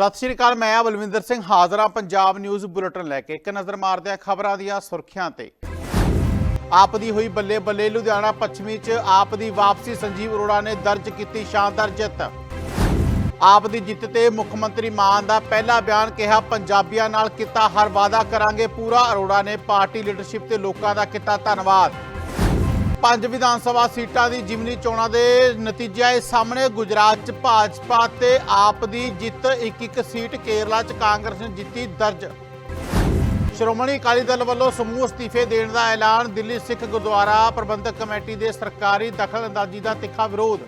ਸਤਿ ਸ਼੍ਰੀ ਅਕਾਲ, ਮੈਂ ਆ ਬਲਵਿੰਦਰ ਸਿੰਘ, ਹਾਜ਼ਰਾਂ ਪੰਜਾਬ ਨਿਊਜ਼ ਬੁਲੇਟਿਨ ਲੈ ਕੇ। ਇੱਕ ਨਜ਼ਰ ਮਾਰਦੇ ਹਾਂ ਖਬਰਾਂ ਦੀਆਂ ਸੁਰਖੀਆਂ ਤੇ। ਆਪ ਦੀ ਹੋਈ ਬੱਲੇ ਬੱਲੇ ਲੁਧਿਆਣਾ ਪੱਛਮੀ 'ਚ ਆਪ ਦੀ ਵਾਪਸੀ ਸੰਜੀਵ ਅਰੋੜਾ ਨੇ ਦਰਜ ਕੀਤੀ ਸ਼ਾਨਦਾਰ ਜਿੱਤ। ਆਪ ਦੀ ਜਿੱਤ ਤੇ ਮੁੱਖ ਮੰਤਰੀ ਮਾਨ ਦਾ ਪਹਿਲਾ ਬਿਆਨ ਕਿਹਾ, ਪੰਜਾਬੀਆਂ ਨਾਲ ਕੀਤਾ ਹਰ ਵਾਅਦਾ ਕਰਾਂਗੇ ਪੂਰਾ। ਅਰੋੜਾ ਨੇ ਪਾਰਟੀ ਲੀਡਰਸ਼ਿਪ ਤੇ ਲੋਕਾਂ ਦਾ ਕੀਤਾ ਧੰਨਵਾਦ। ਪੰਜ ਵਿਧਾਨ ਸਭਾ ਸੀਟਾਂ ਦੀ ਜਿਮਨੀ ਚੋਣਾਂ ਦੇ ਨਤੀਜੇ ਆਏ ਸਾਹਮਣੇ। ਗੁਜਰਾਤ 'ਚ ਭਾਜਪਾ ਤੇ ਆਪ ਦੀ ਜਿੱਤ ਇੱਕ ਇੱਕ ਸੀਟ ਕੇਰਲਾ 'ਚ ਕਾਂਗਰਸ ਨੇ ਜਿੱਤੀ ਦਰਜ। ਸ਼੍ਰੋਮਣੀ ਅਕਾਲੀ ਦਲ ਵੱਲੋਂ ਸਮੂਹ ਅਸਤੀਫੇ ਦੇਣ ਦਾ ਐਲਾਨ, ਦਿੱਲੀ ਸਿੱਖ ਗੁਰਦੁਆਰਾ ਪ੍ਰਬੰਧਕ ਕਮੇਟੀ ਦੇ ਸਰਕਾਰੀ ਦਖਲਅੰਦਾਜ਼ੀ ਦਾ ਤਿੱਖਾ ਵਿਰੋਧ।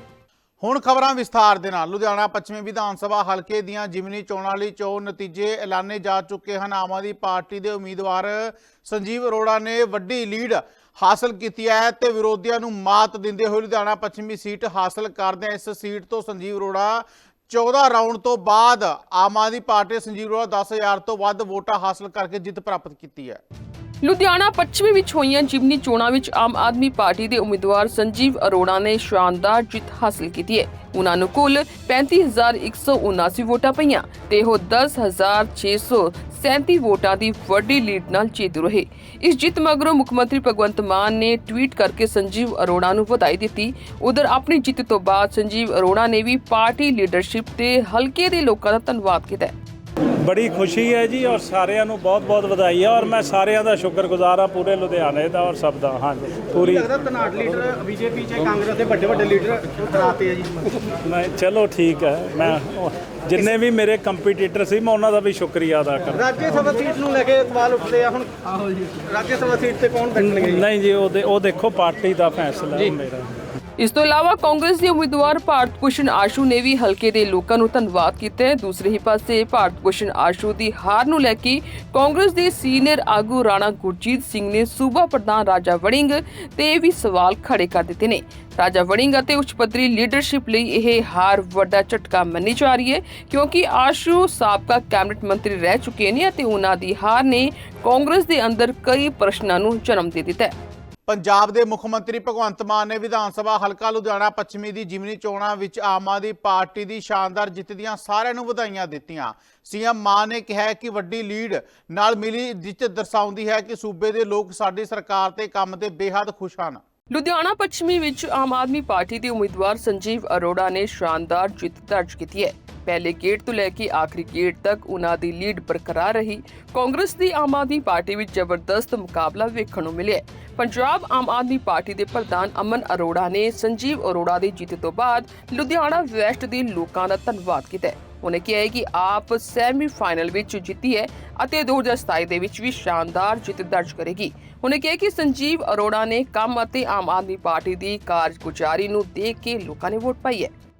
ਹੁਣ ਖਬਰਾਂ ਵਿਸਥਾਰ ਦੇ ਨਾਲ। ਲੁਧਿਆਣਾ ਪੱਛਮੀ ਵਿਧਾਨ ਸਭਾ ਹਲਕੇ ਦੀਆਂ ਜਿਮਨੀ ਚੋਣਾਂ ਲਈ ਚੋਣ ਨਤੀਜੇ ਐਲਾਨੇ ਜਾ ਚੁੱਕੇ ਹਨ। ਆਮ ਆਦਮੀ ਪਾਰਟੀ ਦੇ ਉਮੀਦਵਾਰ ਸੰਜੀਵ ਅਰੋੜਾ ਨੇ ਵੱਡੀ ਲੀਡ ਹਾਸਲ ਕੀਤੀ ਹੈ ਤੇ ਵਿਰੋਧੀਆਂ ਨੂੰ ਮਾਤ ਦਿੰਦੇ ਹੋਏ ਲੁਧਿਆਣਾ ਪੱਛਮੀ ਸੀਟ ਹਾਸਲ ਕਰਦਿਆਂ ਇਸ ਸੀਟ ਤੋਂ ਸੰਜੀਵ ਅਰੋੜਾ 14 ਰਾਊਂਡ ਤੋਂ ਬਾਅਦ ਆਮ ਆਦਮੀ ਪਾਰਟੀ ਨੇ ਸੰਜੀਵ ਅਰੋੜਾ 10000 ਤੋਂ ਵੱਧ ਵੋਟਾਂ ਹਾਸਲ ਕਰਕੇ ਜਿੱਤ ਪ੍ਰਾਪਤ ਕੀਤੀ ਹੈ। ਲੁਧਿਆਣਾ ਪੱਛਮੀ ਵਿੱਚ ਹੋਈਆਂ ਜਿਮਨੀ ਚੋਣਾਂ ਵਿੱਚ ਆਮ ਆਦਮੀ ਪਾਰਟੀ ਦੇ ਉਮੀਦਵਾਰ ਸੰਜੀਵ ਅਰੋੜਾ ਨੇ ਸ਼ਾਨਦਾਰ ਜਿੱਤ ਹਾਸਲ ਕੀਤੀ ਹੈ। ਉਹਨਾਂ ਨੂੰ ਕੁੱਲ 35179 ਵੋਟਾਂ ਪਈਆਂ ਤੇ ਉਹ 10637 ਵੋਟਾਂ ਦੀ ਵੱਡੀ ਲੀਡ ਨਾਲ ਜੇਤੂ ਰਹੇ। ਇਸ ਜਿੱਤ ਮਗਰੋਂ ਮੁੱਖ ਮੰਤਰੀ ਭਗਵੰਤ ਮਾਨ ਨੇ ਟਵੀਟ ਕਰਕੇ ਸੰਜੀਵ ਅਰੋੜਾ ਨੂੰ ਵਧਾਈ ਦਿੱਤੀ। ਉਧਰ ਆਪਣੀ ਜਿੱਤ ਤੋਂ ਬਾਅਦ ਸੰਜੀਵ ਅਰੋੜਾ ਨੇ ਵੀ ਪਾਰਟੀ ਲੀਡਰਸ਼ਿਪ ਤੇ ਹਲਕੇ ਦੇ ਲੋਕਾਂ ਦਾ ਧੰਨਵਾਦ ਕੀਤਾ ਬੜੀ ਖੁਸ਼ੀ ਹੈ ਜੀ ਔਰ ਸਾਰਿਆਂ ਨੂੰ ਬਹੁਤ-ਬਹੁਤ ਵਧਾਈ ਹੈ ਔਰ ਮੈਂ ਸਾਰਿਆਂ ਦਾ ਸ਼ੁਕਰਗੁਜ਼ਾਰ ਹਾਂ ਪੂਰੇ ਲੁਧਿਆਣੇ ਦਾ ਔਰ ਸਭ ਦਾ ਹਾਂਜੀ ਪੂਰੀ ਲੱਗਦਾ ਤਨਾਟ ਲੀਡਰ ਬੀਜੇਪੀ ਚ ਕਾਂਗਰਸ ਦੇ ਵੱਡੇ ਵੱਡੇ ਲੀਡਰ ਹਰਾਤੇ ਆ ਜੀ। ਮੈਂ ਚਲੋ ਠੀਕ ਹੈ ਮੈਂ ਜਿੰਨੇ ਵੀ ਮੇਰੇ ਕੰਪੀਟੀਟਰ ਸੀ ਮੈਂ ਉਹਨਾਂ ਦਾ ਵੀ ਸ਼ੁਕਰੀਆ ਅਦਾ ਕਰਦਾ। ਰਾਜ ਸਭਾ ਸੀਟ ਨੂੰ ਲੈ ਕੇ ਸਵਾਲ ਉੱਠਦੇ ਆ ਹੁਣ। ਆਹੋ ਜੀ। ਰਾਜ ਸਭਾ ਸੀਟ ਤੇ ਕੌਣ ਬੈਠਣਗੇ ਨਹੀਂ ਜੀ ਉਹ ਉਹ ਦੇਖੋ ਪਾਰਟੀ ਦਾ ਫੈਸਲਾ ਹੈ ਮੇਰਾ। ਇਸ ਤੋਂ ਇਲਾਵਾ ਕਾਂਗਰਸ ਦੇ ਉਮੀਦਵਾਰ ਭਾਰਤ ਭੂਸ਼ਣ ਆਸ਼ੂ ਨੇ ਵੀ ਹਲਕੇ ਦੇ ਲੋਕਾਂ ਨੂੰ ਧੰਨਵਾਦ ਕੀਤਾ ਹੈ। ਦੂਸਰੇ ਹੀ ਪਾਸੇ ਭਾਰਤ ਭੂਸ਼ਣ ਆਸ਼ੂ ਦੀ ਹਾਰ ਨੂੰ ਲੈ ਕੇ ਕਾਂਗਰਸ ਦੇ ਸੀਨੀਅਰ ਆਗੂ ਰਾਣਾ ਗੁਰਜੀਤ ਸਿੰਘ ਨੇ ਸੂਬਾ ਪ੍ਰਧਾਨ ਰਾਜਾ ਵੜਿੰਗ ਤੇ ਵੀ ਸਵਾਲ ਖੜੇ ਕਰ ਦਿੱਤੇ ਨੇ। ਰਾਜਾ ਵੜਿੰਗ ਅਤੇ ਉੱਚ ਪੱਧਰੀ ਲੀਡਰਸ਼ਿਪ ਲਈ ਇਹ ਹਾਰ ਵੱਡਾ ਝਟਕਾ ਮੰਨੀ ਜਾ ਰਹੀ ਹੈ ਕਿਉਂਕਿ ਆਸ਼ੂ ਸਾਬਕਾ ਕੈਬਨਿਟ ਮੰਤਰੀ ਰਹਿ ਚੁੱਕੇ ਨੇ ਅਤੇ ਉਹਨਾਂ ਦੀ ਹਾਰ ਨੇ ਕਾਂਗਰਸ ਦੇ ਅੰਦਰ ਕਈ ਪ੍ਰਸ਼ਨਾਂ ਨੂੰ ਜਨਮ ਦੇ ਦਿੱਤਾ ਹੈ। ਪੰਜਾਬ ਦੇ ਮੁੱਖ ਮੰਤਰੀ ਭਗਵੰਤ ਮਾਨ ਨੇ ਵਿਧਾਨ ਸਭਾ ਹਲਕਾ ਲੁਧਿਆਣਾ ਪੱਛਮੀ ਦੀ ਜਿਮਨੀ ਚੋਣਾਂ ਵਿੱਚ ਆਮ ਆਦਮੀ ਪਾਰਟੀ ਦੀ ਸ਼ਾਨਦਾਰ ਜਿੱਤ ਦੀਆਂ ਸਾਰਿਆਂ ਨੂੰ ਵਧਾਈਆਂ ਦਿੱਤੀਆਂ। ਸੀਐਮ ਮਾਨ ਨੇ ਕਿਹਾ ਕਿ ਵੱਡੀ ਲੀਡ ਨਾਲ ਮਿਲੀ ਜਿੱਤ ਦਰਸਾਉਂਦੀ ਹੈ ਕਿ ਸੂਬੇ ਦੇ ਲੋਕ ਸਾਡੀ ਸਰਕਾਰ ਤੇ ਕੰਮ ਤੇ ਬੇਹੱਦ ਖੁਸ਼ ਹਨ। ਲੁਧਿਆਣਾ ਪੱਛਮੀ ਵਿੱਚ ਆਮ ਆਦਮੀ ਪਾਰਟੀ ਦੇ ਉਮੀਦਵਾਰ ਸੰਜੀਵ ਅਰੋੜਾ ਨੇ ਸ਼ਾਨਦਾਰ ਜਿੱਤ ਦਰਜ ਕੀਤੀ ਹੈ। ਪਹਿਲੇ ਗੇਟ ਤੋਂ ਲੈ ਕੇ ਆਖਰੀ ਗੇਟ ਤੱਕ ਉਹਨਾਂ ਦੀ ਲੀਡ ਬਰਕਰਾਰ ਰਹੀ। ਕਾਂਗਰਸ ਦੀ ਆਮ ਆਦਮੀ ਪਾਰਟੀ ਵਿੱਚ ਜ਼ਬਰਦਸਤ ਮੁਕਾਬਲਾ ਵੇਖਣ ਨੂੰ ਮਿਲਿਆ। ਪੰਜਾਬ ਆਮ ਆਦਮੀ ਪਾਰਟੀ ਦੇ ਪ੍ਰਧਾਨ ਅਮਨ ਅਰੋੜਾ ਨੇ ਸੰਜੀਵ ਅਰੋੜਾ ਦੀ ਜਿੱਤ ਤੋਂ ਬਾਅਦ ਲੁਧਿਆਣਾ ਵੈਸਟ ਦੇ ਲੋਕਾਂ ਦਾ ਧੰਨਵਾਦ ਕੀਤਾ ਉਹਨੇ ਕਿਹਾ ਕਿ ਆਪ ਸੈਮੀ ਫਾਈਨਲ ਵਿੱਚ ਜਿੱਤੀ ਹੈ ਅਤੇ 2027 ਦੇ ਵਿੱਚ ਵੀ ਸ਼ਾਨਦਾਰ ਜਿੱਤ ਦਰਜ ਕਰੇਗੀ। ਉਹਨੇ ਕਿਹਾ ਕਿ ਸੰਜੀਵ ਅਰੋੜਾ ਨੇ ਕੰਮ ਅਤੇ ਆਮ ਆਦਮੀ ਪਾਰਟੀ ਦੀ ਕਾਰਜਗੁਜ਼ਾਰੀ ਨੂੰ ਦੇਖ ਕੇ ਲੋਕਾਂ ਨੇ ਵੋਟ ਪਾਈ ਹੈ।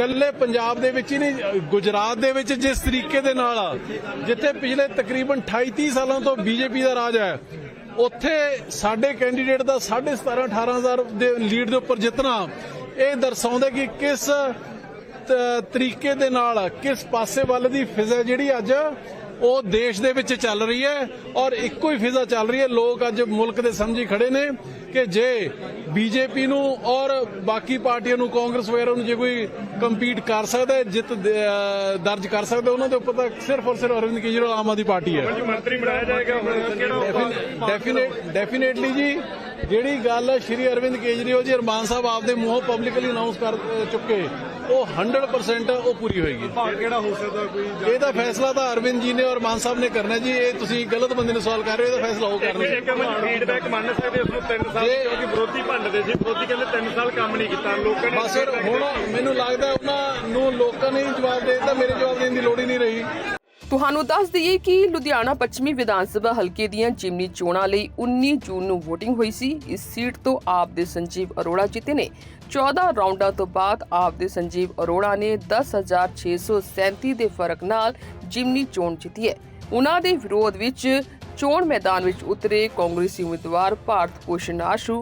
ਕੱਲੇ ਪੰਜਾਬ ਦੇ ਵਿੱਚ ਹੀ ਨਹੀਂ, ਗੁਜਰਾਤ ਦੇ ਵਿੱਚ ਜਿਸ ਤਰੀਕੇ ਦੇ ਨਾਲ ਜਿੱਥੇ ਪਿਛਲੇ ਤਕਰੀਬਨ 28 30 ਸਾਲਾਂ ਤੋਂ ਬੀਜੇਪੀ ਦਾ ਰਾਜ ਹੈ, ਉੱਥੇ ਸਾਡੇ ਕੈਂਡੀਡੇਟ ਦਾ 17.5 18000 ਦੇ ਲੀਡ ਦੇ ਉੱਪਰ ਜਿੱਤਣਾ, ਇਹ ਦਰਸਾਉਂਦਾ ਕਿ ਕਿਸ ਤਰੀਕੇ ਦੇ ਨਾਲ, ਕਿਸ ਪਾਸੇ ਵੱਲ ਦੀ ਫਿਜ਼ਾ ਜਿਹੜੀ ਅੱਜ ਉਹ ਦੇਸ਼ ਦੇ ਵਿੱਚ ਚੱਲ ਰਹੀ ਹੈ ਔਰ ਇੱਕੋ ਹੀ ਫਿਜ਼ਾ ਚੱਲ ਰਹੀ ਹੈ। ਲੋਕ ਅੱਜ ਮੁਲਕ ਦੇ ਸਮਝੀ ਖੜੇ ਨੇ ਕਿ ਜੇ ਬੀਜੇਪੀ ਨੂੰ ਔਰ ਬਾਕੀ ਪਾਰਟੀਆਂ ਨੂੰ ਕਾਂਗਰਸ ਵਗੈਰਾ ਨੂੰ ਜੇ ਕੋਈ ਕੰਪੀਟ ਕਰ ਸਕਦਾ ਹੈ ਜਿੱਤ ਦਰਜ ਕਰ ਸਕਦਾ ਉਹਨਾਂ ਦੇ ਉੱਪਰ ਤਾਂ ਸਿਰਫ ਔਰ ਸਿਰਫ ਅਰਵਿੰਦ ਕੇਜਰੀਵਾਲ ਆਮ ਆਦਮੀ ਪਾਰਟੀ ਹੈ। ਮੰਤਰੀ ਬਣਾਇਆ ਜਾਏਗਾ ਡੈਫੀਨੇਟ ਡੈਫੀਨੇਟਲੀ ਜੀ ਜਿਹੜੀ ਗੱਲ ਸ਼੍ਰੀ ਅਰਵਿੰਦ ਕੇਜਰੀਵਾਲ ਜੀ ਅਰਮਾਨ ਸਾਹਿਬ ਆਪਦੇ ਮੂੰਹੋਂ ਪਬਲਿਕਲੀ ਅਨਾਉਂਸ ਕਰ ਚੁੱਕੇ। ਉਹ 100% ਉਹ ਪੂਰੀ ਹੋਏਗੀ। ਕਿਹੜਾ ਹੋ ਸਕਦਾ ਕੋਈ ਇਹਦਾ ਫੈਸਲਾ ਤਾਂ ਅਰਵਿੰਦ ਜੀ ਨੇ ਔਰ ਮਾਨ ਸਾਹਿਬ ਨੇ ਕਰਨਾ ਜੀ। ਇਹ ਤੁਸੀਂ ਗਲਤ ਬੰਦੇ ਨੂੰ ਸਵਾਲ ਕਰ ਰਹੇ ਹੋ ਇਹਦਾ ਫੈਸਲਾ ਉਹ ਕਰਨਗੇ। ਫੀਡਬੈਕ ਮੰਨ ਸਕਦੇ ਉਸ ਨੂੰ 3 ਸਾਲ ਕਿਉਂਕਿ ਵਿਰੋਧੀ ਭੰਡਦੇ ਸੀ ਵਿਰੋਧੀ ਕਹਿੰਦੇ 3 ਸਾਲ ਕੰਮ ਨਹੀਂ ਕੀਤਾ। ਲੋਕਾਂ ਨੇ ਬਸ ਹੁਣ ਮੈਨੂੰ ਲੱਗਦਾ ਉਹਨਾਂ ਨੂੰ ਲੋਕਾਂ ਨੇ ਹੀ ਜਵਾਬ ਦੇ ਦਿੱਤਾ ਮੇਰੇ ਜਵਾਬ ਦੇਣ ਦੀ ਲੋੜ ਹੀ ਨਹੀਂ ਰਹੀ। ਤੁਹਾਨੂੰ ਦੱਸ ਦਈਏ ਕਿ ਲੁਧਿਆਣਾ ਪੱਛਮੀ ਵਿਧਾਨ ਸਭਾ ਹਲਕੇ ਦੀਆਂ ਜਿਮਨੀ ਚੋਣਾਂ ਲਈ 19 ਜੂਨ ਨੂੰ VOTING ਹੋਈ ਸੀ। ਇਸ ਸੀਟ ਤੋਂ ਆਪ ਦੇ ਸੰਜੀਵ ਅਰੋੜਾ ਜਿੱਤੇ ਨੇ। 14 ਰਾਊਂਡਾਂ ਤੋਂ ਬਾਅਦ ਆਪ ਦੇ ਸੰਜੀਵ ਅਰੋੜਾ ਨੇ 10637 ਦੇ ਫ਼ਰਕ ਨਾਲ ਜਿਮਨੀ ਚੋਣ ਜਿੱਤੀ ਹੈ। ਉਹਨਾਂ ਦੇ ਵਿਰੋਧ ਵਿੱਚ ਚੋਣ ਮੈਦਾਨ ਵਿੱਚ ਉਤਰੇ ਕਾਂਗਰਸੀ ਉਮੀਦਵਾਰ ਭਾਰਤ ਭੂਸ਼ਣ ਆਸ਼ੂ,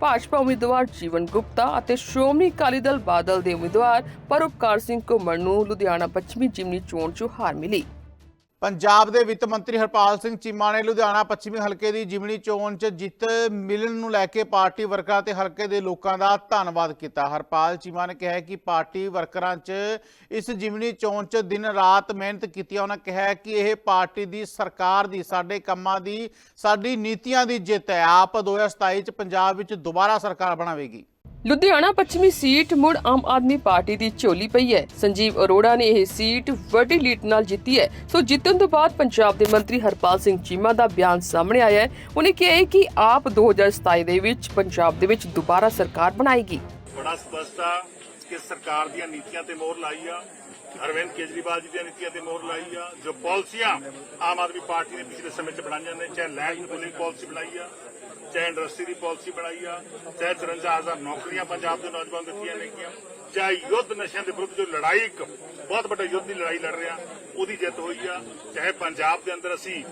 ਭਾਜਪਾ ਉਮੀਦਵਾਰ ਜੀਵਨ ਗੁਪਤਾ ਅਤੇ ਸ਼੍ਰੋਮਣੀ ਅਕਾਲੀ ਦਲ ਬਾਦਲ ਦੇ ਉਮੀਦਵਾਰ ਪਰਉਪਕਾਰ ਸਿੰਘ ਘੁੰਮਣ ਨੂੰ ਲੁਧਿਆਣਾ ਪੱਛਮੀ ਜਿਮਨੀ ਚੋਣ 'ਚ ਹਾਰ ਮਿਲੀ। ਪੰਜਾਬ ਦੇ ਵਿੱਤ ਮੰਤਰੀ ਹਰਪਾਲ ਸਿੰਘ ਚੀਮਾ ਨੇ ਲੁਧਿਆਣਾ ਪੱਛਮੀ ਹਲਕੇ ਦੀ ਜਿਮਣੀ ਚੋਣ 'ਚ ਜਿੱਤ ਮਿਲਣ ਨੂੰ ਲੈ ਕੇ ਪਾਰਟੀ ਵਰਕਰਾਂ ਤੇ ਹਲਕੇ ਦੇ ਲੋਕਾਂ ਦਾ ਧੰਨਵਾਦ ਕੀਤਾ। ਹਰਪਾਲ ਚੀਮਾ ਨੇ ਕਿਹਾ ਕਿ ਪਾਰਟੀ ਵਰਕਰਾਂ 'ਚ ਇਸ ਜਿਮਣੀ ਚੋਣ 'ਚ ਦਿਨ ਰਾਤ ਮਿਹਨਤ ਕੀਤੀ ਉਹਨਾਂ ਕਿਹਾ ਕਿ ਇਹ ਪਾਰਟੀ ਦੀ ਸਰਕਾਰ ਦੀ, ਸਾਡੇ ਕੰਮਾਂ ਦੀ, ਸਾਡੀ ਨੀਤੀਆਂ ਦੀ ਜਿੱਤ ਹੈ। ਆਪ 2027 'ਚ ਪੰਜਾਬ ਵਿੱਚ ਦੁਬਾਰਾ ਸਰਕਾਰ ਬਣਾਵੇਗੀ। ਲੁਧਿਆਣਾ ਪੱਛਮੀ ਸੀਟ ਮੁੜ ਆਮ ਆਦਮੀ ਪਾਰਟੀ ਦੀ ਝੋਲੀ ਪਈ ਹੈ। ਸੰਜੀਵ ਅਰੋੜਾ ਨੇ ਇਹ ਸੀਟ ਵੱਡੀ ਲੀਡ ਨਾਲ ਜਿੱਤੀ ਹੈ। ਸੋ ਜਿੱਤਣ ਤੋਂ ਬਾਅਦ ਪੰਜਾਬ ਦੇ ਮੰਤਰੀ ਹਰਪਾਲ ਸਿੰਘ ਚੀਮਾ ਦਾ ਬਿਆਨ ਸਾਹਮਣੇ ਆਇਆ ਹੈ। ਉਹਨੇ ਕਿਹਾ ਹੈ ਕਿ ਆਪ 2027 ਦੇ ਵਿੱਚ ਪੰਜਾਬ ਦੇ ਵਿੱਚ ਦੁਬਾਰਾ ਸਰਕਾਰ ਬਣਾਏਗੀ। ਬੜਾ ਸਪਸ਼ਟ ਆ ਕਿ ਸਰਕਾਰ ਦੀਆਂ ਨੀਤੀਆਂ ਤੇ ਮੋਹਰ ਲਾਈ ਆ। ਅਰਵਿੰਦ ਕੇਜਰੀਵਾਲ ਜੀ ਦੀਆਂ ਨੀਤੀਆਂ ਤੇ ਮੋਹਰ ਲਾਈ ਆ। ਜੋ ਪਾਲਿਸੀਆਂ ਆਮ ਆਦਮੀ ਪਾਰਟੀ ਨੇ ਪਿਛਲੇ ਸਮੇਂ 'ਚ ਬਣਾਈਆਂ ਨੇ, ਚਾਹੇ ਲੈਂਡ ਪੂਲਿੰਗ ਪਾਲਿਸੀ ਬਣਾਈ ਆ ਚਾਹੇ ਇੰਡਸਟਰੀ ਦੀ ਪਾਲਿਸੀ ਬਣਾਈ ਆ, ਚਾਹੇ 54000 ਨੌਕਰੀਆਂ ਪੰਜਾਬ ਦੇ ਨੌਜਵਾਨ ਦਿੱਤੀਆਂ ਨੇਗੀਆਂ, ਚਾਹੇ ਯੁੱਧ ਨਸ਼ਿਆਂ ਦੇ ਵਿਰੁੱਧ ਜੋ ਲੜਾਈ, ਇੱਕ ਬਹੁਤ ਵੱਡਾ ਯੁੱਧ ਦੀ ਲੜਾਈ ਲੜ ਰਿਹਾ ਉਹਦੀ ਜਿੱਤ ਹੋਈ ਆ। ਚਾਹੇ ਪੰਜਾਬ ਦੇ ਅੰਦਰ ਅਸੀਂ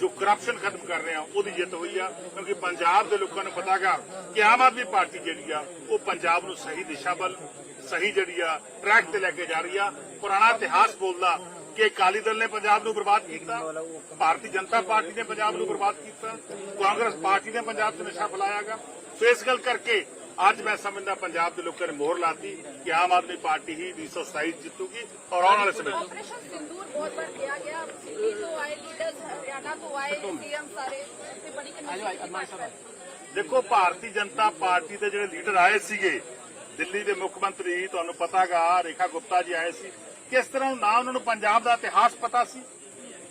ਜੋ ਕਰਪਸ਼ਨ ਖਤਮ ਕਰ ਰਹੇ ਆ, ਉਹਦੀ ਜਿੱਤ ਹੋਈ ਆ, ਕਿਉਂਕਿ ਪੰਜਾਬ ਦੇ ਲੋਕਾਂ ਨੂੰ ਪਤਾਗਾ ਕਿ ਆਮ ਆਦਮੀ ਪਾਰਟੀ ਜਿਹੜੀ ਆ, ਉਹ ਪੰਜਾਬ ਨੂੰ ਸਹੀ ਦਿਸ਼ਾ ਵੱਲ, ਸਹੀ ਜਿਹੜੀ ਆ ਟਰੈਕ ਤੇ ਲੈ ਕੇ ਜਾ ਰਹੀ ਆ। ਪੁਰਾਣਾ ਇਤਿਹਾਸ ਬੋਲਦਾ ਕਿ ਅਕਾਲੀ ਦਲ ਨੇ ਪੰਜਾਬ ਨੂੰ ਬਰਬਾਦ ਕੀਤਾ ਭਾਰਤੀ ਜਨਤਾ ਪਾਰਟੀ ਨੇ ਪੰਜਾਬ ਨੂੰ ਬਰਬਾਦ ਕੀਤਾ ਕਾਂਗਰਸ ਪਾਰਟੀ ਨੇ ਪੰਜਾਬ 'ਚ ਨਸ਼ਾ ਫਲਾਇਆਗਾ ਸੋ ਇਸ ਗੱਲ ਕਰਕੇ ਅੱਜ ਮੈਂ ਸਮਝਦਾ ਪੰਜਾਬ ਦੇ ਲੋਕਾਂ ਨੇ ਮੋਹਰ ਲਾਤੀ ਕਿ ਆਮ ਆਦਮੀ ਪਾਰਟੀ ਹੀ 227 ਜਿੱਤੂਗੀ ਔਰ ਆਉਣ ਵਾਲੇ ਸਮੇਂ ਆਪਰੇਸ਼ਨ ਦੇਖੋ ਭਾਰਤੀ ਜਨਤਾ ਪਾਰਟੀ ਦੇ ਜਿਹੜੇ ਲੀਡਰ ਆਏ ਸੀਗੇ ਦਿੱਲੀ ਦੇ ਮੁੱਖ ਮੰਤਰੀ ਤੁਹਾਨੂੰ ਪਤਾਗਾ ਰੇਖਾ ਗੁਪਤਾ ਜੀ ਆਏ ਸੀ। ਕਿਸ ਤਰ੍ਹਾਂ ਨਾ ਉਹਨਾਂ ਨੂੰ ਪੰਜਾਬ ਦਾ ਇਤਿਹਾਸ ਪਤਾ ਸੀ,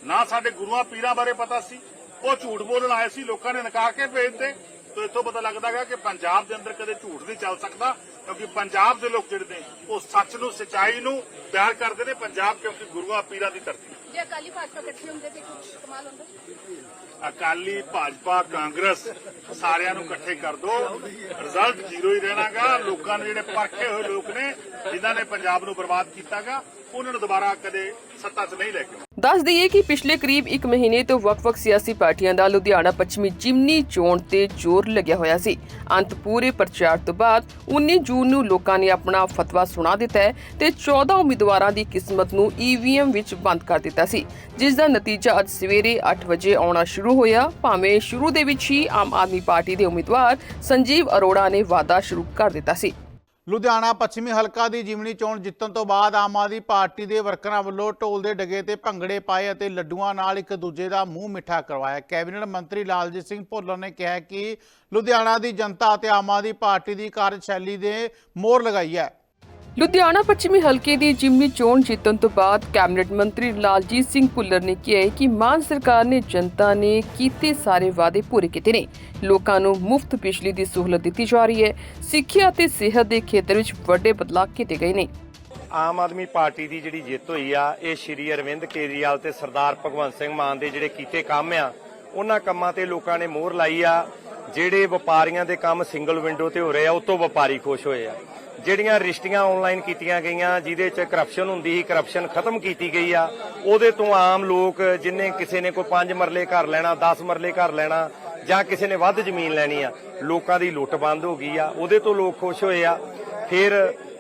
ਨਾ ਸਾਡੇ ਗੁਰੂਆਂ ਪੀਰਾਂ ਬਾਰੇ ਪਤਾ ਸੀ। ਉਹ ਝੂਠ ਬੋਲਣ ਆਏ ਸੀ, ਲੋਕਾਂ ਨੇ ਨਕਾਰ ਕੇ ਭੇਜਦੇ ਤੋ ਇੱਥੋਂ ਪਤਾ ਲੱਗਦਾ ਲੱਗਦਾਗਾ ਕਿ ਪੰਜਾਬ ਦੇ ਅੰਦਰ ਕਦੇ ਝੂਠ ਨਹੀਂ ਚੱਲ ਸਕਦਾ, ਕਿਉਂਕਿ ਪੰਜਾਬ ਦੇ ਲੋਕ ਜਿਹੜੇ ਨੇ, ਉਹ ਸੱਚ ਨੂੰ, ਸਚਾਈ ਨੂੰ ਪਿਆਰ ਕਰਦੇ ਨੇ ਪੰਜਾਬ, ਕਿਉਂਕਿ ਗੁਰੂਆਂ ਪੀਰਾਂ ਦੀ ਧਰਤੀ ਜੇ ਅਕਾਲੀ ਭਾਜਪਾ ਇਕੱਠੇ ਹੁੰਦੇ ਤੇ ਕੁਝ ਕਮਾਲ ਹੁੰਦਾ। ਅਕਾਲੀ ਭਾਜਪਾ, ਕਾਂਗਰਸ ਸਾਰਿਆਂ ਨੂੰ ਇਕੱਠੇ ਕਰ ਦੋ ਰਿਜ਼ਲਟ ਜ਼ੀਰੋ ਹੀ ਰਹਿਣਾਗਾ। ਲੋਕਾਂ ਨੇ ਜਿਹੜੇ ਪਰਖੇ ਹੋਏ ਲੋਕ ਨੇ, ਜਿਨ੍ਹਾਂ ਨੇ ਪੰਜਾਬ ਨੂੰ ਬਰਬਾਦ ਕੀਤਾਗਾ, ਉਹਨਾਂ ਨੂੰ ਦੁਬਾਰਾ ਕਦੇ ਸੱਤਾ 'ਚ ਨਹੀਂ ਲੈ ਕੇ ਦੱਸ ਦਈਏ ਕਿ ਪਿਛਲੇ ਕਰੀਬ 1 ਮਹੀਨੇ ਤੋਂ ਵੱਖ-ਵੱਖ ਸਿਆਸੀ ਪਾਰਟੀਆਂ ਦਾ ਲੁਧਿਆਣਾ ਪੱਛਮੀ ਜਿਮਨੀ ਚੋਣ ਤੇ ਜ਼ੋਰ ਲੱਗਿਆ ਹੋਇਆ ਸੀ। ਅੰਤ ਪੂਰੇ ਪ੍ਰਚਾਰ ਤੋਂ ਬਾਅਦ 19 ਜੂਨ ਨੂੰ ਲੋਕਾਂ ਨੇ ਆਪਣਾ ਫਤਵਾ ਸੁਣਾ ਦਿੱਤਾ ਹੈ ਤੇ 14 ਉਮੀਦਵਾਰਾਂ ਦੀ ਕਿਸਮਤ ਨੂੰ ਈਵੀਐਮ ਵਿੱਚ ਬੰਦ ਕਰ ਦਿੱਤਾ ਸੀ, ਜਿਸ ਦਾ ਨਤੀਜਾ ਅੱਜ ਸਵੇਰੇ 8 ਵਜੇ ਆਉਣਾ ਸ਼ੁਰੂ ਹੋਇਆ। ਭਾਵੇਂ ਸ਼ੁਰੂ ਦੇ ਵਿੱਚ ਹੀ ਆਮ ਆਦਮੀ ਪਾਰਟੀ ਦੇ ਉਮੀਦਵਾਰ ਸੰਜੀਵ ਅਰੋੜਾ ਨੇ ਵਾਅਦਾ ਸ਼ੁਰੂ ਕਰ ਦਿੱਤਾ ਸੀ। ਲੁਧਿਆਣਾ ਪੱਛਮੀ ਹਲਕਾ ਦੀ ਜਿਮਨੀ ਚੋਣ ਜਿੱਤਣ ਤੋਂ ਬਾਅਦ ਆਮ ਆਦਮੀ ਪਾਰਟੀ ਦੇ ਵਰਕਰਾਂ ਵੱਲੋਂ ਢੋਲ ਦੇ ਡਗੇ ਤੇ ਭੰਗੜੇ ਪਾਏ ਅਤੇ ਲੱਡੂਆਂ ਨਾਲ ਇੱਕ ਦੂਜੇ ਦਾ ਮੂੰਹ ਮਿੱਠਾ ਕਰਵਾਇਆ। ਕੈਬਨਿਟ ਮੰਤਰੀ ਲਾਲਜੀਤ ਸਿੰਘ ਭੁੱਲਰ ਨੇ ਕਿਹਾ ਕਿ ਲੁਧਿਆਣਾ ਦੀ ਜਨਤਾ ਅਤੇ ਆਮ ਆਦਮੀ ਪਾਰਟੀ ਦੀ ਕਾਰਜਸ਼ੈਲੀ ਦੇ ਮੋਹਰ ਲਗਾਈ ਹੈ। ਲੁਧਿਆਣਾ ਪੱਛਮੀ ਹਲਕੇ ਦੀ ਜਿਮਨੀ ਚੋਣ ਜਿੱਤਣ ਤੋਂ ਬਾਅਦ ਕੈਬਨਿਟ ਮੰਤਰੀ ਲਾਲਜੀਤ ਸਿੰਘ ਭੁੱਲਰ ਨੇ ਕਿਹਾ ਕਿ ਮਾਨ ਸਰਕਾਰ ਨੇ ਜਨਤਾ ਨੇ ਕੀਤੇ ਸਾਰੇ ਵਾਅਦੇ ਪੂਰੇ ਕੀਤੇ ਨੇ। ਲੋਕਾਂ ਨੂੰ ਮੁਫਤ ਬਿਜਲੀ ਦੀ ਸਹੂਲਤ ਦਿੱਤੀ ਜਾ ਰਹੀ ਹੈ। ਸਿੱਖਿਆ ਅਤੇ ਸਿਹਤ ਦੇ ਖੇਤਰ ਵਿੱਚ ਵੱਡੇ ਬਦਲਾਅ ਕੀਤੇ ਗਏ ਨੇ। ਆਮ ਆਦਮੀ ਪਾਰਟੀ ਦੀ ਜਿਹੜੀ ਜਿੱਤ ਹੋਈ ਆ, ਇਹ ਸ਼੍ਰੀ ਅਰਵਿੰਦ ਕੇਜਰੀਵਾਲ ਤੇ ਸਰਦਾਰ ਭਗਵੰਤ ਸਿੰਘ ਮਾਨ ਦੇ ਜਿਹੜੇ ਕੀਤੇ ਕੰਮ ਆ, ਉਹਨਾਂ ਕੰਮਾਂ ਤੇ ਲੋਕਾਂ ਨੇ ਮੋਹਰ ਲਾਈ ਆ। ਜਿਹੜੇ ਵਪਾਰੀਆਂ ਦੇ ਕੰਮ ਸਿੰਗਲ ਵਿੰਡੋ ਤੇ ਹੋ ਰਹੇ ਆ, ਉਹ ਤੋਂ ਵਪਾਰੀ ਖੁਸ਼ ਹੋਏ ਆ। ਜਿਹੜੀਆਂ ਰਿਸ਼ਤੀਆਂ ਆਨਲਾਈਨ ਕੀਤੀਆਂ ਗਈਆਂ, ਜਿਹਦੇ ਚ ਕਰਪਸ਼ਨ ਹੁੰਦੀ ਸੀ ਕਰਪਸ਼ਨ ਖਤਮ ਕੀਤੀ ਗਈ ਆ, ਉਹਦੇ ਤੋਂ ਆਮ ਲੋਕ ਜਿਨੇ ਕਿਸੇ ਨੇ ਕੋਈ 5 ਮਰਲੇ ਘਰ ਲੈਣਾ 10 ਮਰਲੇ ਘਰ ਲੈਣਾ, ਜਾਂ ਕਿਸੇ ਨੇ ਵੱਧ ਜ਼ਮੀਨ ਲੈਣੀ ਆ, ਲੋਕਾਂ ਦੀ ਲੁੱਟ ਬੰਦ ਹੋ ਗਈ ਆ, ਉਹਦੇ ਤੋਂ ਲੋਕ ਖੁਸ਼ ਹੋਏ ਆ। ਫਿਰ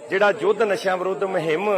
ਜਿਹੜਾ ਯੁੱਧ ਨਸ਼ਿਆਂ ਵਿਰੁੱਧ ਮੁਹਿੰਮ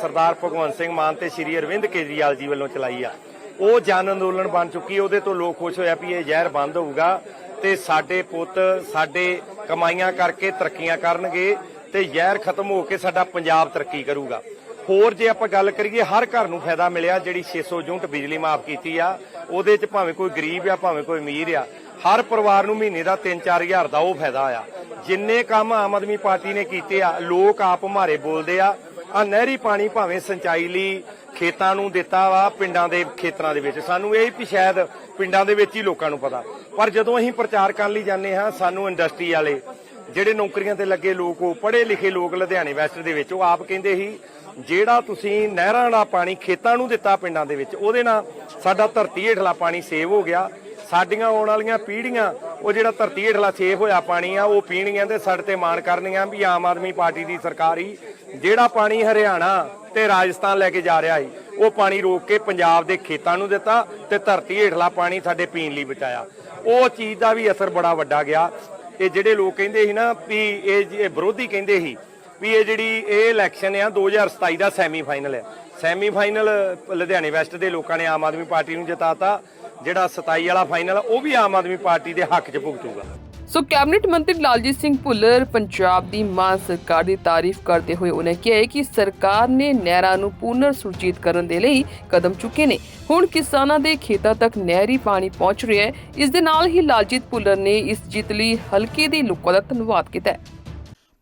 ਸਰਦਾਰ ਭਗਵੰਤ ਸਿੰਘ ਮਾਨ ਤੇ ਸ਼੍ਰੀ ਅਰਵਿੰਦ ਕੇਜਰੀਵਾਲ ਜੀ ਵੱਲੋਂ ਚਲਾਈ ਆ, ਉਹ ਜਨ ਅੰਦੋਲਨ ਬਣ ਚੁੱਕੀ ਉਹਦੇ ਤੋਂ ਲੋਕ ਖੁਸ਼ ਹੋਇਆ ਵੀ ਇਹ ਜ਼ਹਿਰ ਬੰਦ ਹੋਊਗਾ ਤੇ ਸਾਡੇ ਪੁੱਤ, ਸਾਡੇ ਕਮਾਈਆਂ ਕਰਕੇ ਤਰੱਕੀਆਂ ਕਰਨਗੇ ਤੇ ਜ਼ਹਿਰ ਖਤਮ ਹੋ ਕੇ ਸਾਡਾ ਪੰਜਾਬ ਤਰੱਕੀ ਕਰੂਗਾ। ਹੋਰ ਜੇ ਆਪਾਂ ਗੱਲ ਕਰੀਏ, ਹਰ ਘਰ ਨੂੰ ਫਾਇਦਾ ਮਿਲਿਆ, ਜਿਹੜੀ 600 ਯੂਨਿਟ ਬਿਜਲੀ ਮਾਫ ਕੀਤੀ ਆ, ਉਹਦੇ ਚ ਭਾਵੇਂ ਕੋਈ ਗਰੀਬ ਆ, ਭਾਵੇਂ ਕੋਈ ਅਮੀਰ ਆ, ਹਰ ਪਰਿਵਾਰ ਨੂੰ ਮਹੀਨੇ ਦਾ 3-4000 ਦਾ ਉਹ ਫਾਇਦਾ ਆ। ਜਿੰਨੇ ਕੰਮ ਆਮ ਆਦਮੀ ਪਾਰਟੀ ਨੇ ਕੀਤੇ ਆ, ਲੋਕ ਆਪ ਮਾਰੇ ਬੋਲਦੇ ਆ ਆ ਨਹਿਰੀ ਪਾਣੀ ਭਾਵੇਂ ਸਿੰਚਾਈ ਲਈ ਖੇਤਾਂ ਨੂੰ ਦਿੱਤਾ ਵਾ, ਪਿੰਡਾਂ ਦੇ ਖੇਤਰਾਂ ਦੇ ਵਿੱਚ। ਸਾਨੂੰ ਇਹ ਵੀ ਸ਼ਾਇਦ ਪਿੰਡਾਂ ਦੇ ਵਿੱਚ ਹੀ ਲੋਕਾਂ ਨੂੰ ਪਤਾ। ਪਰ ਜਦੋਂ ਅਸੀਂ ਪ੍ਰਚਾਰ ਕਰਨ ਲਈ ਜਾਂਦੇ ਹਾਂ, ਸਾਨੂੰ ਇੰਡਸਟਰੀ ਵਾਲੇ ਜਿਹੜੇ ਨੌਕਰੀਆਂ ਤੇ ਲੱਗੇ ਲੋਕ, ਉਹ ਪੜ੍ਹੇ ਲਿਖੇ ਲੋਕ ਲੁਧਿਆਣੇ ਵੈਸਟ ਦੇ ਵਿੱਚ, ਉਹ ਆਪ ਕਹਿੰਦੇ ਸੀ, ਜਿਹੜਾ ਤੁਸੀਂ ਨਹਿਰਾਂ ਦਾ ਪਾਣੀ ਖੇਤਾਂ ਨੂੰ ਦਿੱਤਾ ਪਿੰਡਾਂ ਦੇ ਵਿੱਚ, ਉਹਦੇ ਨਾਲ ਸਾਡਾ ਧਰਤੀ ਹੇਠਲਾ ਪਾਣੀ ਸੇਵ ਹੋ ਗਿਆ। ਸਾਡੀਆਂ ਆਉਣ ਵਾਲੀਆਂ ਪੀੜ੍ਹੀਆਂ, ਉਹ ਜਿਹੜਾ ਧਰਤੀ ਹੇਠਲਾ ਸੇਵ ਹੋਇਆ ਪਾਣੀ ਆ, ਉਹ ਪੀਣਗੀਆਂ ਤੇ ਸਾਡੇ ਤੇ ਮਾਣ ਕਰਨਗੀਆਂ ਵੀ ਆਮ ਆਦਮੀ ਪਾਰਟੀ ਦੀ ਸਰਕਾਰ ਹੀ। ਜਿਹੜਾ ਪਾਣੀ ਹਰਿਆਣਾ ਤੇ ਰਾਜਸਥਾਨ ਲੈ ਕੇ ਜਾ ਰਿਹਾ ਸੀ, ਉਹ ਪਾਣੀ ਰੋਕ ਕੇ ਪੰਜਾਬ ਦੇ ਖੇਤਾਂ ਨੂੰ ਦਿੱਤਾ ਤੇ ਧਰਤੀ ਹੇਠਲਾ ਪਾਣੀ ਸਾਡੇ ਪੀਣ ਲਈ ਬਚਾਇਆ। ਉਹ ਚੀਜ਼ ਦਾ ਵੀ ਅਸਰ ਬੜਾ ਵੱਡਾ ਗਿਆ। ਇਹ ਜਿਹੜੇ ਲੋਕ ਕਹਿੰਦੇ ਸੀ ਨਾ ਵੀ ਇਹ ਵਿਰੋਧੀ ਕਹਿੰਦੇ ਸੀ ਵੀ ਇਹ ਜਿਹੜੀ ਇਹ ਇਲੈਕਸ਼ਨ ਆ 2027 ਦਾ ਸੈਮੀਫਾਈਨਲ ਹੈ ਸੈਮੀਫਾਈਨਲ ਲੁਧਿਆਣੇ ਵੈਸਟ ਦੇ ਲੋਕਾਂ ਨੇ ਆਮ ਆਦਮੀ ਪਾਰਟੀ ਨੂੰ ਜਿਤਾਤਾ। ਜਿਹੜਾ 27 ਵਾਲਾ ਫਾਈਨਲ ਉਹ ਵੀ ਆਮ ਆਦਮੀ ਪਾਰਟੀ ਦੇ ਹੱਕ 'ਚ ਭੁਗਤੂਗਾ। ਸੋ ਕੈਬਨਿਟ ਮੰਤਰੀ ਲਾਲਜੀਤ ਸਿੰਘ ਭੁੱਲਰ ਪੰਜਾਬ ਦੀ ਮਾਨ ਸਰਕਾਰ ਦੀ ਤਾਰੀਫ ਕਰਦੇ ਹੋਏ ਉਹਨੇ ਕਿਹਾ ਕਿ ਸਰਕਾਰ ਨੇ ਨਹਿਰਾਂ ਨੂੰ ਪੂਰਨ ਸੁਰਜੀਤ ਕਰਨ ਦੇ ਲਈ ਕਦਮ ਚੁੱਕੇ ਨੇ। ਹੁਣ ਕਿਸਾਨਾਂ ਦੇ ਖੇਤਾਂ ਤੱਕ ਨਹਿਰੀ ਪਾਣੀ ਪਹੁੰਚ ਰਿਹਾ ਹੈ। ਇਸ ਦੇ ਨਾਲ ਹੀ ਲਾਲਜੀਤ ਭੁੱਲਰ ਨੇ ਇਸ ਜਿੱਤ ਲਈ ਹਲਕੇ ਦੇ ਲੋਕਾਂ ਦਾ ਧੰਨਵਾਦ ਕੀਤਾ ਹੈ।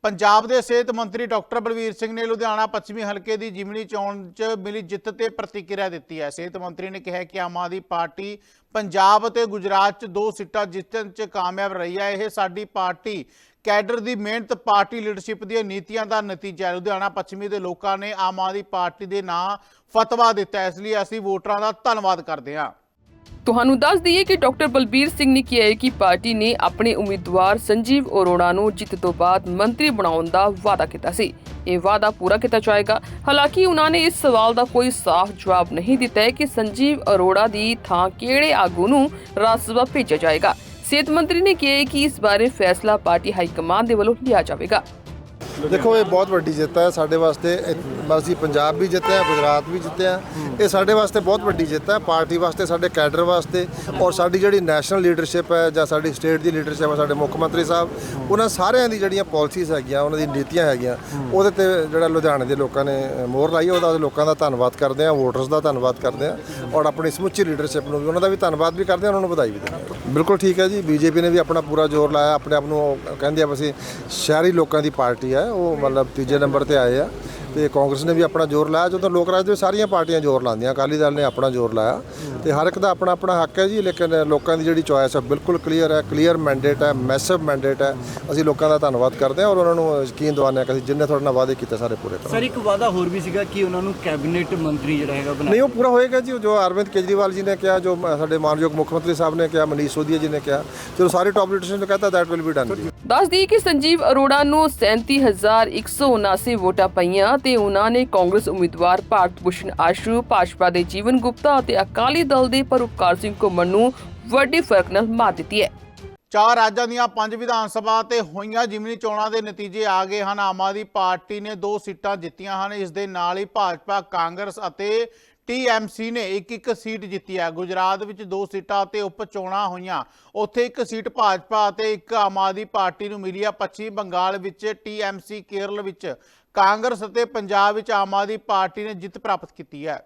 ਪੰਜਾਬ ਦੇ ਸਿਹਤ ਮੰਤਰੀ ਡਾਕਟਰ ਬਲਵੀਰ ਸਿੰਘ ਨੇ ਲੁਧਿਆਣਾ ਪੱਛਮੀ ਹਲਕੇ ਦੀ ਜਿਮਨੀ ਚੋਣ 'ਚ ਮਿਲੀ ਜਿੱਤ ਤੇ ਪ੍ਰਤੀਕਿਰਿਆ ਦਿੱਤੀ ਹੈ। ਸਿਹਤ ਮੰਤਰੀ ਨੇ ਕਿਹਾ ਕਿ ਆਮ ਆਦਮੀ ਪਾਰਟੀ ਪੰਜਾਬ ਅਤੇ ਗੁਜਰਾਤ 'ਚ ਦੋ ਸੀਟਾਂ ਜਿੱਤਣ 'ਚ ਕਾਮਯਾਬ ਰਹੀ ਹੈ। ਇਹ ਸਾਡੀ ਪਾਰਟੀ ਕੈਡਰ ਦੀ ਮਿਹਨਤ, ਪਾਰਟੀ ਲੀਡਰਸ਼ਿਪ ਦੀਆਂ ਨੀਤੀਆਂ ਦਾ ਨਤੀਜਾ ਹੈ। ਲੁਧਿਆਣਾ ਪੱਛਮੀ ਦੇ ਲੋਕਾਂ ਨੇ ਆਮ ਆਦਮੀ ਪਾਰਟੀ ਦੇ ਨਾਂ ਫਤਵਾ ਦਿੱਤਾ ਇਸ ਲਈ ਅਸੀਂ ਵੋਟਰਾਂ ਦਾ ਧੰਨਵਾਦ ਕਰਦੇ ਹਾਂ। ਤੁਹਾਨੂੰ ਦੱਸ ਦਈਏ ਕਿ ਡਾਕਟਰ ਬਲਬੀਰ ਸਿੰਘ ਨੇ ਕਿਹਾ ਹੈ ਕਿ ਪਾਰਟੀ ਨੇ ਆਪਣੇ ਉਮੀਦਵਾਰ ਸੰਜੀਵ ਅਰੋੜਾ ਨੂੰ ਜਿੱਤ ਤੋਂ ਬਾਅਦ ਮੰਤਰੀ ਬਣਾਉਣ ਦਾ ਵਾਅਦਾ ਕੀਤਾ ਸੀ। ਇਹ ਵਾਅਦਾ ਪੂਰਾ ਕੀਤਾ ਜਾਏਗਾ। ਹਾਲਾਂਕਿ ਉਹਨਾਂ ਨੇ ਇਸ ਸਵਾਲ ਦਾ ਕੋਈ ਸਾਫ਼ ਜਵਾਬ ਨਹੀਂ ਦਿੱਤਾ ਹੈ ਕਿ ਸੰਜੀਵ ਅਰੋੜਾ ਦੀ ਥਾਂ ਕਿਹੜੇ ਆਗੂ ਨੂੰ ਰਾਜ ਸਭਾ ਭੇਜਿਆ ਜਾਏਗਾ। ਸਿਹਤ ਮੰਤਰੀ ਨੇ ਕਿਹਾ ਕਿ ਇਸ ਬਾਰੇ ਫੈਸਲਾ ਪਾਰਟੀ ਹਾਈ ਕਮਾਂਡ ਦੇ ਵੱਲੋਂ ਲਿਆ ਜਾਵੇਗਾ। ਦੇਖੋ ਇਹ ਬਹੁਤ ਵੱਡੀ ਜਿੱਤ ਹੈ। ਸਾਡੇ ਵਾਸਤੇ ਅਸੀਂ ਪੰਜਾਬ ਵੀ ਜਿੱਤੇ ਆ ਗੁਜਰਾਤ ਵੀ ਜਿੱਤੇ ਆ ਇਹ ਸਾਡੇ ਵਾਸਤੇ ਬਹੁਤ ਵੱਡੀ ਜਿੱਤ ਹੈ। ਪਾਰਟੀ ਵਾਸਤੇ ਸਾਡੇ ਕੈਡਰ ਵਾਸਤੇ ਔਰ ਸਾਡੀ ਜਿਹੜੀ ਨੈਸ਼ਨਲ ਲੀਡਰਸ਼ਿਪ ਹੈ ਜਾਂ ਸਾਡੀ ਸਟੇਟ ਦੀ ਲੀਡਰਸ਼ਿਪ ਹੈ ਸਾਡੇ ਮੁੱਖ ਮੰਤਰੀ ਸਾਹਿਬ ਉਹਨਾਂ ਸਾਰਿਆਂ ਦੀ ਜਿਹੜੀਆਂ ਪਾਲਿਸੀਜ਼ ਹੈਗੀਆਂ ਉਹਨਾਂ ਦੀ ਨੀਤੀਆਂ ਹੈਗੀਆਂ ਉਹਦੇ ਤੇ ਜਿਹੜਾ ਲੁਧਿਆਣੇ ਦੇ ਲੋਕਾਂ ਨੇ ਮੋਹਰ ਲਾਈ ਉਹਦਾ ਲੋਕਾਂ ਦਾ ਧੰਨਵਾਦ ਕਰਦੇ ਆ ਵੋਟਰਸ ਦਾ ਧੰਨਵਾਦ ਕਰਦੇ ਆ ਔਰ ਆਪਣੀ ਸਮੁੱਚੀ ਲੀਡਰਸ਼ਿਪ ਨੂੰ ਵੀ ਉਹਨਾਂ ਦਾ ਵੀ ਧੰਨਵਾਦ ਵੀ ਕਰਦੇ ਆ ਉਹਨਾਂ ਨੂੰ ਵਧਾਈ ਵੀ ਦਿੰਦੇ ਹਾਂ। ਬਿਲਕੁਲ ਠੀਕ ਹੈ ਜੀ। ਬੀਜੇਪੀ ਨੇ ਵੀ ਆਪਣਾ ਪੂਰਾ ਜ਼ੋਰ ਲਾਇਆ ਆਪਣੇ ਆਪ ਨੂੰ ਕਹਿੰਦੇ ਆ ਅਸੀਂ ਸ਼ਹਿਰੀ ਲੋਕਾਂ ਦੀ ਪਾਰਟੀ ਹੈ ਉਹ ਮਤਲਬ ਤੀਜੇ ਨੰਬਰ ਤੇ ਆਏ ਆ। ਤੇ ਕਾਂਗਰਸ ਨੇ ਵੀ ਆਪਣਾ ਜ਼ੋਰ ਲਾਇਆ ਜਦੋਂ ਲੋਕ ਰਾਜ ਦੇ ਸਾਰੀਆਂ ਪਾਰਟੀਆਂ ਜ਼ੋਰ ਲਾਉਂਦੀਆਂ ਅਕਾਲੀ ਦਲ ਨੇ ਆਪਣਾ ਜ਼ੋਰ ਲਾਇਆ। ਤੇ ਹਰ ਇੱਕ ਦਾ ਆਪਣਾ ਆਪਣਾ ਹੱਕ ਹੈ ਜੀ ਲੇਕਿਨ ਲੋਕਾਂ ਦੀ ਜਿਹੜੀ ਚੋਇਸ ਹੈ ਬਿਲਕੁਲ ਕਲੀਅਰ ਹੈ ਕਲੀਅਰ ਮੈਂਡੇਟ ਹੈ ਮੈਸਿਵ ਮੈਂਡੇਟ ਹੈ। ਅਸੀਂ ਲੋਕਾਂ ਦਾ ਧੰਨਵਾਦ ਕਰਦੇ ਹਾਂ ਔਰ ਉਹਨਾਂ ਨੂੰ ਯਕੀਨ ਦਿਵਾਉਂਦੇ ਹਾਂ ਕਿ ਅਸੀਂ ਜਿੰਨੇ ਤੁਹਾਡੇ ਨਾਲ ਵਾਅਦੇ ਕੀਤੇ ਸਾਰੇ ਪੂਰੇ ਕਰਾਂਗੇ। ਸਰ ਇੱਕ ਵਾਅਦਾ ਹੋਰ ਵੀ ਸੀਗਾ ਕਿ ਉਹਨਾਂ ਨੂੰ ਕੈਬਨਿਟ ਮੰਤਰੀ ਜਿਹੜਾ ਹੈਗਾ ਨਹੀਂ ਬਣਾਇਆ ਉਹ ਪੂਰਾ ਹੋਏਗਾ ਜੀ ਜੋ ਅਰਵਿੰਦ ਕੇਜਰੀਵਾਲ ਜੀ ਨੇ ਕਿਹਾ ਜੋ ਸਾਡੇ ਮਾਨਯੋਗ ਮੁੱਖ ਮੰਤਰੀ ਸਾਹਿਬ ਨੇ ਕਿਹਾ ਮਨੀਸ਼ ਸੋਧੀਆ ਜੀ ਨੇ ਕਿਹਾ ਜਦੋਂ ਸਾਰੇ ਟੌਪ ਲੀਡਰਸ਼ਿਪ ਨੇ ਕਹਤਾ ਦੈਟ ਵਿਲ ਬੀ ਡਨ ਦੱਸ ਦਈਏ ਕਿ ਸੰਜੀਵ ਅਰੋੜਾ ਨੂੰ 37179 ਵੋਟਾਂ ਪਈਆਂ ਤੇ ਉਹਨਾਂ ਨੇ ਕਾਂਗਰਸ ਉਮੀਦਵਾਰ ਭਾਰਤ ਭੂਸ਼ਣ ਆਸ਼ੂ, ਭਾਜਪਾ ਦੇ ਜੀਵਨ ਗੁਪਤਾ ਅਤੇ ਅਕਾਲੀ ਦਲ ਦੇ ਪਰਉਪਕਾਰ ਸਿੰਘ ਘੁੰਮਣ ਨੂੰ ਵੱਡੇ ਫ਼ਰਕ ਨਾਲ ਮਾਰ ਦਿੱਤੀ ਹੈ। ਚਾਰ ਰਾਜਾਂ ਦੀਆਂ ਪੰਜ ਵਿਧਾਨ ਸਭਾ ਤੇ ਹੋਈਆਂ ਜਿਮਨੀ ਚੋਣਾਂ ਦੇ ਨਤੀਜੇ ਆ ਗਏ ਹਨ। ਆਮ ਆਦਮੀ ਪਾਰਟੀ ਨੇ ਦੋ ਸੀਟਾਂ ਜਿੱਤੀਆਂ ਹਨ। ਇਸ ਦੇ ਨਾਲ ਹੀ ਭਾਜਪਾ, ਕਾਂਗਰਸ ਅਤੇ ਟੀਐਮਸੀ ਨੇ ਇੱਕ ਇੱਕ ਸੀਟ ਜਿੱਤੀ ਹੈ ਗੁਜਰਾਤ ਵਿੱਚ ਦੋ ਸੀਟਾਂ ਤੇ ਉਪ ਚੋਣਾਂ ਹੋਈਆਂ। ਉੱਥੇ ਇੱਕ ਸੀਟ ਭਾਜਪਾ ਅਤੇ ਇੱਕ ਆਮ ਆਦਮੀ ਪਾਰਟੀ ਨੂੰ ਮਿਲੀ ਹੈ ਪੱਛਮੀ ਬੰਗਾਲ ਵਿੱਚ ਟੀਐਮਸੀ ਕੇਰਲ ਵਿੱਚ ਕਾਂਗਰਸ ਅਤੇ ਪੰਜਾਬ ਵਿੱਚ ਆਮ ਆਦਮੀ ਪਾਰਟੀ ਨੇ ਜਿੱਤ ਪ੍ਰਾਪਤ ਕੀਤੀ ਹੈ।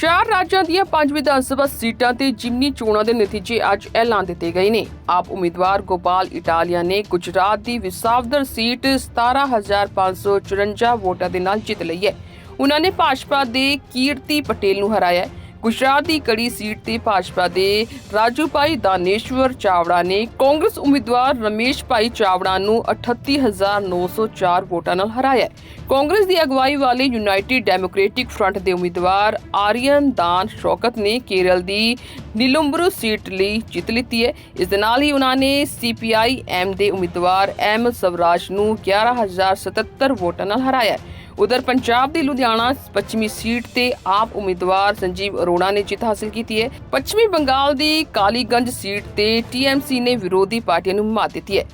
ਚਾਰ ਰਾਜਾਂ ਦੀਆਂ ਪੰਜ ਵਿਧਾਨ ਸਭਾ ਸੀਟਾਂ ਤੇ ਜਿਮਨੀ ਚੋਣਾਂ ਦੇ ਨਤੀਜੇ ਅੱਜ ਐਲਾਨ ਦਿੱਤੇ ਗਏ ਨੇ। ਆਪ ਉਮੀਦਵਾਰ ਗੋਪਾਲ ਇਟਾਲੀਆ ਨੇ ਗੁਜਰਾਤ ਦੀ ਵਿਸਾਵਦਰ ਸੀਟ 17554 ਵੋਟਾਂ ਦੇ ਨਾਲ ਜਿੱਤ ਲਈ ਹੈ। ਉਹਨਾਂ ਨੇ ਭਾਜਪਾ ਦੇ ਕੀਰਤੀ ਪਟੇਲ ਨੂੰ ਹਰਾਇਆ ਗੁਜਰਾਤ ਦੀ ਕੜੀ ਸੀਟ ਤੇ ਭਾਜਪਾ ਦੇ ਰਾਜੂ ਭਾਈ ਦਾਨੇਸ਼ਵਰ ਚਾਵੜਾ ਨੇ ਕਾਂਗਰਸ ਉਮੀਦਵਾਰ ਰਮੇਸ਼ ਭਾਈ ਚਾਵੜਾ ਨੂੰ 38904 ਵੋਟਾਂ ਨਾਲ ਹਰਾਇਆ ਕਾਂਗਰਸ ਦੀ ਅਗਵਾਈ ਵਾਲੇ ਯੂਨਾਈਟਿਡ ਡੈਮੋਕ੍ਰੈਟਿਕ ਫਰੰਟ ਦੇ ਉਮੀਦਵਾਰ ਆਰੀਅਨ ਦਾਨ ਸ਼ੌਕਤ ਨੇ ਕੇਰਲ ਦੀ ਨੀਲੰਬਰੂ ਸੀਟ ਲਈ ਜਿੱਤ ਲਿੱਤੀ ਹੈ। ਇਸ ਦੇ ਨਾਲ ਹੀ ਉਹਨਾਂ ਨੇ ਸੀਪੀਆਈ ਐਮ ਦੇ ਉਮੀਦਵਾਰ ਐਮ ਸਵਰਾਜ ਨੂੰ 11077 ਵੋਟਾਂ ਨਾਲ ਹਰਾਇਆ ਉਧਰ ਪੰਜਾਬ ਦੀ ਲੁਧਿਆਣਾ ਪੱਛਮੀ ਸੀਟ ਤੇ ਆਪ ਉਮੀਦਵਾਰ ਸੰਜੀਵ ਅਰੋੜਾ ਨੇ ਜਿੱਤ ਹਾਸਲ ਕੀਤੀ ਹੈ। ਪੱਛਮੀ ਬੰਗਾਲ ਦੀ ਕਾਲੀਗੰਜ ਸੀਟ ਤੇ ਟੀਐਮਸੀ ਨੇ ਵਿਰੋਧੀ ਪਾਰਟੀਆਂ ਨੂੰ ਮਾਤ ਦਿੱਤੀ ਹੈ।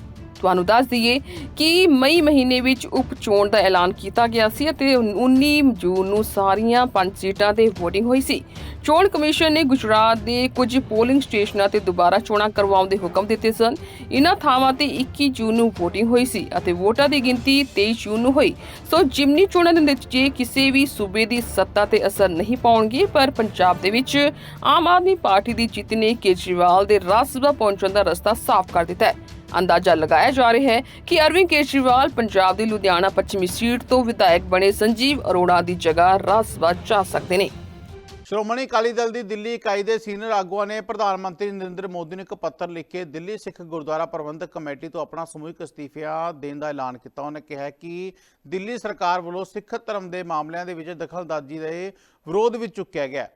ਤੁਹਾਨੂੰ ਦੱਸ ਦਈਏ ਕਿ ਮਈ ਮਹੀਨੇ ਵਿੱਚ ਉਪ ਚੋਣ ਦਾ ਐਲਾਨ ਕੀਤਾ ਗਿਆ ਸੀ ਅਤੇ 19 ਜੂਨ ਨੂੰ ਸਾਰੀਆਂ ਪੰਜ ਸੀਟਾਂ ਤੇ VOTING ਹੋਈ ਸੀ। ਚੋਣ ਕਮਿਸ਼ਨ ਨੇ ਗੁਜਰਾਤ ਦੇ ਕੁਝ ਪੋਲਿੰਗ ਸਟੇਸ਼ਨਾਂ ਤੇ ਦੁਬਾਰਾ ਚੋਣਾਂ ਕਰਵਾਉਣ ਦੇ ਹੁਕਮ ਦਿੱਤੇ ਸਨ। ਇਨ੍ਹਾਂ ਥਾਵਾਂ ਤੇ 21 ਜੂਨ ਨੂੰ VOTING ਹੋਈ ਸੀ ਅਤੇ ਵੋਟਾਂ ਦੀ ਗਿਣਤੀ 23 ਜੂਨ ਨੂੰ ਹੋਈ। ਸੋ ਜਿਮਨੀ ਚੋਣਾਂ ਦੇ ਨਤੀਜੇ ਕਿਸੇ ਵੀ ਸੂਬੇ ਦੀ ਸੱਤਾ ਤੇ ਅਸਰ ਨਹੀਂ ਪਾਉਣਗੇ, ਪਰ ਪੰਜਾਬ ਦੇ ਵਿੱਚ ਆਮ ਆਦਮੀ ਪਾਰਟੀ ਦੀ ਜਿੱਤ ਨੇ ਕੇਜਰੀਵਾਲ ਦੇ ਰਾਜ ਸਭਾ ਪਹੁੰਚਣ ਦਾ ਰਸਤਾ ਸਾਫ਼ ਕਰ ਦਿੱਤਾ ਹੈ। ਅੰਦਾਜ਼ਾ ਲਗਾਇਆ ਜਾ ਰਿਹਾ ਹੈ ਕਿ ਅਰਵਿੰਦ ਕੇਜਰੀਵਾਲ ਪੰਜਾਬ ਦੀ ਲੁਧਿਆਣਾ ਪੱਛਮੀ ਸੀਟ ਤੋਂ ਵਿਧਾਇਕ ਬਣੇ ਸੰਜੀਵ ਅਰੋੜਾ ਦੀ ਜਗ੍ਹਾ ਰਾਜ ਸਭਾ ਜਾ ਸਕਦੇ ਨੇ। ਸ਼੍ਰੋਮਣੀ ਅਕਾਲੀ ਦਲ ਦੀ ਦਿੱਲੀ ਇਕਾਈ ਦੇ ਸੀਨੀਅਰ ਆਗੂਆਂ ਨੇ ਪ੍ਰਧਾਨ ਮੰਤਰੀ ਨਰਿੰਦਰ ਮੋਦੀ ਨੂੰ ਇੱਕ ਪੱਤਰ ਲਿਖ ਕੇ ਦਿੱਲੀ ਸਿੱਖ ਗੁਰਦੁਆਰਾ ਪ੍ਰਬੰਧਕ ਕਮੇਟੀ ਤੋਂ ਆਪਣਾ ਸਮੂਹਿਕ ਅਸਤੀਫਾ ਦੇਣ ਦਾ ਐਲਾਨ ਕੀਤਾ। ਉਹਨੇ ਕਿਹਾ ਕਿ ਦਿੱਲੀ ਸਰਕਾਰ ਵੱਲੋਂ ਸਿੱਖ ਧਰਮ ਦੇ ਮਾਮਲਿਆਂ ਦੇ ਵਿੱਚ ਦਖਲਅੰਦਾਜ਼ੀ ਦੇ ਵਿਰੋਧ ਵਿੱਚ ਚੁੱਕਿਆ ਗਿਆ।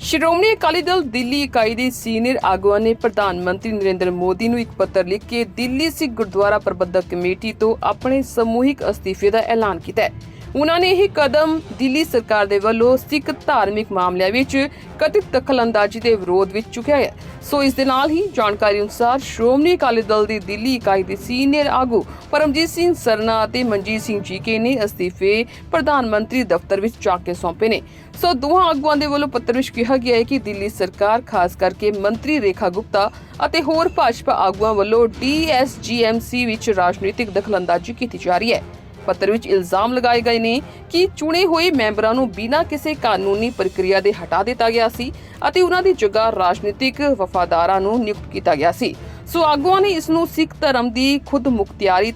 ਸ਼੍ਰੋਮਣੀ ਅਕਾਲੀ ਦਲ ਦਿੱਲੀ ਇਕਾਈ ਦੇ ਸੀਨੀਅਰ ਆਗੂਆਂ ਨੇ ਪ੍ਰਧਾਨ ਮੰਤਰੀ ਨਰਿੰਦਰ ਮੋਦੀ ਨੂੰ ਇੱਕ ਪੱਤਰ ਲਿਖ ਕੇ ਦਿੱਲੀ ਸਿੱਖ ਗੁਰਦੁਆਰਾ ਪ੍ਰਬੰਧਕ ਕਮੇਟੀ ਤੋਂ ਆਪਣੇ ਸਮੂਹਿਕ ਅਸਤੀਫੇ ਦਾ ਐਲਾਨ ਕੀਤਾ ਹੈ। ਉਹਨਾਂ ਨੇ ਇਹ ਕਦਮ ਦਿੱਲੀ ਸਰਕਾਰ ਦੇ ਵੱਲੋਂ ਸਿੱਖ ਧਾਰਮਿਕ ਮਾਮਲਿਆਂ ਵਿੱਚ ਕਥਿਤ ਦਖਲਅੰਦਾਜ਼ੀ ਦੇ ਵਿਰੋਧ ਵਿੱਚ ਚੁੱਕਿਆ ਹੈ। ਸੋ ਇਸ ਦੇ ਨਾਲ ਹੀ ਜਾਣਕਾਰੀ ਅਨੁਸਾਰ ਸ਼੍ਰੋਮਣੀ ਅਕਾਲੀ ਦਲ ਦੀ ਦਿੱਲੀ ਇਕਾਈ ਦੇ ਸੀਨੀਅਰ ਆਗੂ ਪਰਮਜੀਤ ਸਿੰਘ ਸਰਨਾ ਅਤੇ ਮਨਜੀਤ ਸਿੰਘ ਜੀਕੇ ਨੇ ਅਸਤੀਫੇ ਪ੍ਰਧਾਨ ਮੰਤਰੀ ਦਫ਼ਤਰ ਵਿੱਚ ਜਾ ਕੇ ਸੌਂਪੇ ਨੇ। ਸੋ ਦੋਹਾਂ ਆਗੂਆਂ ਦੇ ਵੱਲੋਂ ਪੱਤਰ ਵਿੱਚ ਕਿਹਾ ਗਿਆ ਹੈ ਕਿ ਦਿੱਲੀ ਸਰਕਾਰ, ਖਾਸ ਕਰਕੇ ਮੰਤਰੀ ਰੇਖਾ ਗੁਪਤਾ ਅਤੇ ਹੋਰ ਭਾਜਪਾ ਆਗੂਆਂ ਵੱਲੋਂ ਡੀਐਸਜੀਐਮਸੀ ਵਿੱਚ ਰਾਜਨੀਤਿਕ ਦਖਲਅੰਦਾਜ਼ੀ ਕੀਤੀ ਜਾ ਰਹੀ ਹੈ। ਪੱਤਰ ਵਿੱਚ ਇਲਜ਼ਾਮ ਲਗਾਏ ਗਏ ਨੇ ਕਿ ਚੁਣੇ ਹੋਏ ਮੈਂਬਰਾਂ ਨੂੰ ਬਿਨਾਂ ਕਿਸੇ ਕਾਨੂੰਨੀ ਪ੍ਰਕਿਰਿਆ ਦੇ ਹਟਾ ਦਿੱਤਾ ਗਿਆ ਸੀ ਅਤੇ ਉਹਨਾਂ ਦੀ ਜਗ੍ਹਾ ਰਾਜਨੀਤਿਕ ਵਫਾਦਾਰਾਂ ਨੂੰ ਨਿਯੁਕਤ ਕੀਤਾ ਗਿਆ ਸੀ। ਸੋ ਆਗੂਆਂ ਨੇ ਇਸ ਨੂੰ ਸਿੱਖ ਧਰਮ ਦੀ ਖੁਦ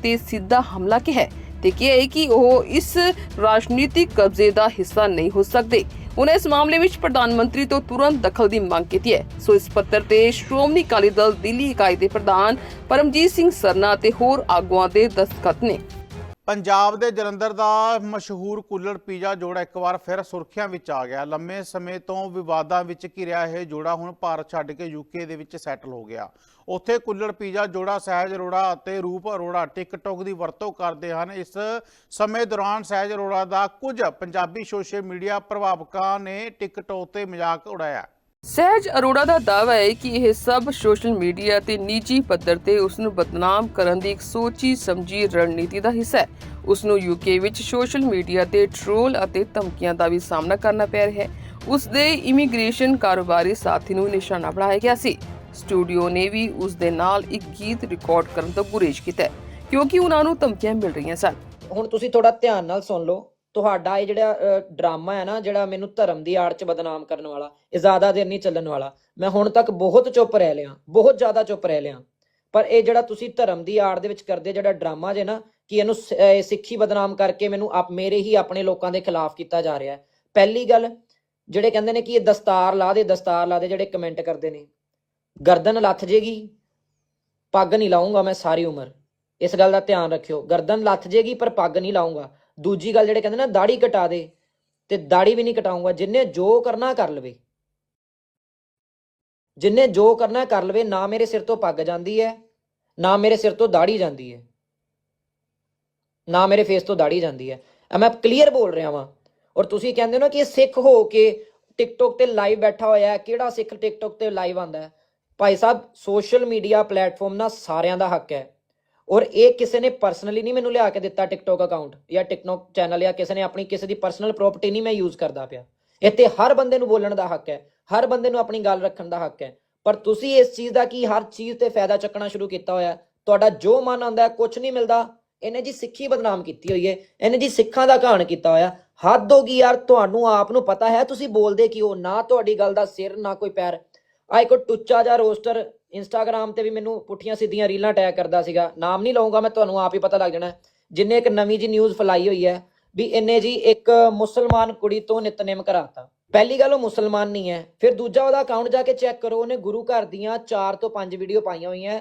ਤੇ ਸਿੱਧਾ ਹਮਲਾ ਕਿਹਾ ਤੇ ਕਿਹਾ ਹੈ ਕਿ ਉਹ ਇਸ ਰਾਜਨੀਤਿਕ ਕਬਜ਼ੇ ਦਾ ਹਿੱਸਾ ਨਹੀਂ ਹੋ ਸਕਦੇ। ਉਹਨਾਂ ਇਸ ਮਾਮਲੇ ਵਿੱਚ ਪ੍ਰਧਾਨ ਮੰਤਰੀ ਤੋਂ ਤੁਰੰਤ ਦਖਲ ਦੀ ਮੰਗ ਕੀਤੀ ਹੈ। ਸੋ ਇਸ ਪੱਤਰ ਤੇ ਸ਼੍ਰੋਮਣੀ ਅਕਾਲੀ ਦਲ ਦਿੱਲੀ ਇਕਾਈ ਦੇ ਪ੍ਰਧਾਨ ਪਰਮਜੀਤ ਸਿੰਘ ਸਰਨਾ ਅਤੇ ਹੋਰ ਆਗੂਆਂ ਦੇ ਦਸਤਖਤ ਨੇ। ਪੰਜਾਬ ਦੇ ਜਲੰਧਰ ਦਾ ਮਸ਼ਹੂਰ ਕੁੱਲੜ ਪੀਜ਼ਾ ਜੋੜਾ ਇੱਕ ਵਾਰ ਫਿਰ ਸੁਰਖੀਆਂ ਵਿੱਚ ਆ ਗਿਆ। ਲੰਮੇ ਸਮੇਂ ਤੋਂ ਵਿਵਾਦਾਂ ਵਿੱਚ ਘਿਰਿਆ ਇਹ ਜੋੜਾ ਹੁਣ ਭਾਰਤ ਛੱਡ ਕੇ ਯੂਕੇ ਦੇ ਵਿੱਚ ਸੈਟਲ ਹੋ ਗਿਆ। ਉੱਥੇ ਕੁੱਲੜ ਪੀਜ਼ਾ ਜੋੜਾ ਸਹਿਜ ਅਰੋੜਾ ਅਤੇ ਰੂਪ ਅਰੋੜਾ ਟਿਕਟੌਕ ਦੀ ਵਰਤੋਂ ਕਰਦੇ ਹਨ। ਇਸ ਸਮੇਂ ਦੌਰਾਨ ਸਹਿਜ ਅਰੋੜਾ ਦਾ ਕੁਝ ਪੰਜਾਬੀ ਸੋਸ਼ਲ ਮੀਡੀਆ ਪ੍ਰਭਾਵਕਾਂ ਨੇ ਟਿਕਟੌਕ ਤੇ ਮਜ਼ਾਕ ਉਡਾਇਆ। ਸਹਿਜ ਅਰੋੜਾ ਦਾ ਦਾਅਵਾ ਹੈ ਕਿ ਇਹ ਸਭ ਸੋਸ਼ਲ ਮੀਡੀਆ ਤੇ ਨਿੱਜੀ ਪੱਧਰ ਤੇ ਉਸ ਨੂੰ ਬਦਨਾਮ ਕਰਨ ਦੀ ਇੱਕ ਸੋਚੀ ਸਮਝੀ ਰਣਨੀਤੀ ਦਾ ਹਿੱਸਾ ਹੈ। ਉਸ ਨੂੰ ਯੂਕੇ ਵਿੱਚ ਸੋਸ਼ਲ ਮੀਡੀਆ ਤੇ ਟ੍ਰੋਲ ਅਤੇ ਧਮਕੀਆਂ ਦਾ ਵੀ ਸਾਹਮਣਾ ਕਰਨਾ ਪੈ ਰਿਹਾ ਹੈ। ਉਸ ਦੇ ਇਮੀਗ੍ਰੇਸ਼ਨ ਕਾਰੋਬਾਰੀ ਸਾਥੀ ਨੂੰ ਨਿਸ਼ਾਨਾ ਬਣਾਇਆ ਗਿਆ ਸੀ। ਸਟੂਡੀਓ ਨੇ ਵੀ ਉਸ ਦੇ ਨਾਲ ਇੱਕ ਗੀਤ ਰਿਕਾਰਡ ਕਰਨ ਤੋਂ ਗੁਰੇਜ਼ ਕੀਤਾ ਕਿਉਂਕਿ ਉਹਨਾਂ ਨੂੰ ਧਮਕੀਆਂ ਮਿਲ ਰਹੀਆਂ ਸਨ। ਹੁਣ ਤੁਸੀਂ ਥੋੜਾ ਧਿਆਨ ਨਾਲ ਸੁਣ ਲਓ। ਤੁਹਾਡਾ ਇਹ ਜਿਹੜਾ ਡਰਾਮਾ ਹੈ ਨਾ, ਜਿਹੜਾ ਮੈਨੂੰ ਧਰਮ ਦੀ ਆੜ 'ਚ ਬਦਨਾਮ ਕਰਨ ਵਾਲਾ, ਇਹ ਜ਼ਿਆਦਾ ਦੇਰ ਨਹੀਂ ਚੱਲਣ ਵਾਲਾ। ਮੈਂ ਹੁਣ ਤੱਕ ਬਹੁਤ ਚੁੱਪ ਰਹਿ ਲਿਆ, ਬਹੁਤ ਜ਼ਿਆਦਾ ਚੁੱਪ ਰਹਿ ਲਿਆ। ਪਰ ਇਹ ਜਿਹੜਾ ਤੁਸੀਂ ਧਰਮ ਦੀ ਆੜ ਦੇ ਵਿੱਚ ਕਰਦੇ ਜਿਹੜਾ ਡਰਾਮਾ ਜੇ ਨਾ, ਕਿ ਇਹਨੂੰ ਸਿੱਖੀ ਬਦਨਾਮ ਕਰਕੇ ਮੈਨੂੰ ਆਪ, ਮੇਰੇ ਹੀ ਆਪਣੇ ਲੋਕਾਂ ਦੇ ਖਿਲਾਫ ਕੀਤਾ ਜਾ ਰਿਹਾ ਹੈ। ਪਹਿਲੀ ਗੱਲ, ਜਿਹੜੇ ਕਹਿੰਦੇ ਨੇ ਕਿ ਇਹ ਦਸਤਾਰ ਲਾ ਦੇ, ਦਸਤਾਰ ਲਾ ਦੇ, ਜਿਹੜੇ ਕਮੈਂਟ ਕਰਦੇ ਨੇ। ਗਰਦਨ ਲੱਥ ਜੇਗੀ, ਪੱਗ ਨਹੀਂ ਲਾਉਂਗਾ ਮੈਂ ਸਾਰੀ ਉਮਰ। ਇਸ ਗੱਲ ਦਾ ਧਿਆਨ ਰੱਖਿਓ। ਗਰਦਨ ਲੱਥ ਜੇਗੀ, ਪਰ ਪੱਗ ਨਹੀਂ ਲਾਉਂਗਾ ਦੂਜੀ ਗੱਲ ਜਿਹੜੇ ਕਹਿੰਦੇ ਨਾ ਦਾੜੀ ਕਟਾ ਦੇ ਤੇ ਦਾੜੀ ਵੀ ਨਹੀਂ ਕਟਾਉਂਗਾ ਜਿੰਨੇ ਜੋ ਕਰਨਾ ਕਰ ਲਵੇ। ਜਿੰਨੇ ਜੋ ਕਰਨਾ ਕਰ ਲਵੇ, ਨਾ ਮੇਰੇ ਸਿਰ ਤੋਂ ਪੱਗ ਜਾਂਦੀ ਹੈ ਨਾ ਮੇਰੇ ਸਿਰ ਤੋਂ ਦਾੜੀ ਜਾਂਦੀ ਹੈ ਨਾ ਮੇਰੇ ਫੇਸ ਤੋਂ ਦਾੜੀ ਜਾਂਦੀ ਹੈ ਮੈਂ ਕਲੀਅਰ ਬੋਲ ਰਿਹਾ ਵਾਂ। ਔਰ ਤੁਸੀਂ ਕਹਿੰਦੇ ਹੋ ਨਾ ਕਿ ਇਹ ਸਿੱਖ ਹੋ ਕੇ ਟਿਕਟੋਕ ਤੇ ਲਾਈਵ ਬੈਠਾ ਹੋਇਆ ਹੈ, ਕਿਹੜਾ ਸਿੱਖ ਟਿਕਟੋਕ ਤੇ ਲਾਈਵ ਆਂਦਾ ਹੈ? Bhai Sahib social media platform ਨਾ ਸਾਰਿਆਂ ਦਾ ਹੱਕ ਹੈ। ਔਰ ਇਹ ਕਿਸੇ ਨੇ ਪਰਸਨਲੀ ਨਹੀਂ ਮੈਨੂੰ ਲਿਆ ਕੇ ਦਿੱਤਾ ਟਿਕਟੋਕ ਅਕਾਊਂਟ ਜਾਂ ਟਿਕਟੋਕ ਚੈਨਲ ਜਾਂ ਕਿਸੇ ਨੇ ਆਪਣੀ ਕਿਸੇ ਦੀ ਪਰਸਨਲ ਪ੍ਰਾਪਰਟੀ ਨਹੀਂ ਮੈਂ ਯੂਜ਼ ਕਰਦਾ ਪਿਆ। ਇੱਥੇ ਹਰ ਬੰਦੇ ਨੂੰ ਬੋਲਣ ਦਾ ਹੱਕ ਹੈ, ਹਰ ਬੰਦੇ ਨੂੰ ਆਪਣੀ ਗੱਲ ਰੱਖਣ ਦਾ ਹੱਕ ਹੈ। ਪਰ ਤੁਸੀਂ ਇਸ ਚੀਜ਼ ਦਾ ਕੀ ਹਰ ਚੀਜ਼ ਤੇ ਫਾਇਦਾ ਚੱਕਣਾ ਸ਼ੁਰੂ ਕੀਤਾ ਹੋਇਆ ਤੁਹਾਡਾ ਜੋ ਮਨ ਆਉਂਦਾ ਹੈ ਕੁਝ ਨਹੀਂ ਮਿਲਦਾ। ਇਹਨੇ ਜੀ ਸਿੱਖੀ ਬਦਨਾਮ ਕੀਤੀ ਹੋਈ ਹੈ। ਇਹਨੇ ਜੀ ਸਿੱਖਾਂ ਦਾ ਘਾਣ ਕੀਤਾ ਹੋਇਆ ਹੱਦ ਹੋ ਗਈ ਯਾਰ, ਤੁਹਾਨੂੰ ਆਪ ਨੂੰ ਪਤਾ ਹੈ, ਤੁਸੀਂ ਬੋਲਦੇ ਕਿ ਹੋ ਨਾ ਤੁਹਾਡੀ ਗੱਲ ਦਾ ਸਿਰ, ਨਾ ਕੋਈ ਪੈਰ। ਆ ਇੱਕ ਟੁੱਚਾ ਜਾਂ ਰੋਸਟਰ ਇੰਸਟਾਗ੍ਰam ਤੇ ਵੀ ਮੈਨੂੰ ਪੁੱਠੀਆਂ ਸਿੱਧੀਆਂ ਰੀਲਾਂ ਟੈਗ ਕਰਦਾ ਸੀਗਾ। ਨਾਮ ਨਹੀਂ ਲਵਾਂਗਾ ਮੈਂ, ਤੁਹਾਨੂੰ ਆਪ ਹੀ ਪਤਾ ਲੱਗ ਜਾਣਾ। ਜਿੰਨੇ ਇੱਕ ਨਵੀਂ ਜੀ ਨਿਊਜ਼ ਫੈਲਾਈ ਹੋਈ ਹੈ ਵੀ ਇਹਨੇ ਜੀ ਇੱਕ ਮੁਸਲਮਾਨ ਕੁੜੀ ਤੋਂ ਨਿਤਨੇਮ ਕਰਾਤਾ। ਪਹਿਲੀ ਗੱਲ ਉਹ ਮੁਸਲਮਾਨ ਨਹੀਂ ਹੈ। ਫਿਰ ਦੂਜਾ ਉਹਦਾ ਅਕਾਊਂਟ ਜਾ ਕੇ ਚੈੱਕ ਕਰੋ, ਉਹਨੇ ਗੁਰੂ ਘਰ ਦੀਆਂ 4 ਤੋਂ 5 ਵੀਡੀਓ ਪਾਈਆਂ ਹੋਈਆਂ।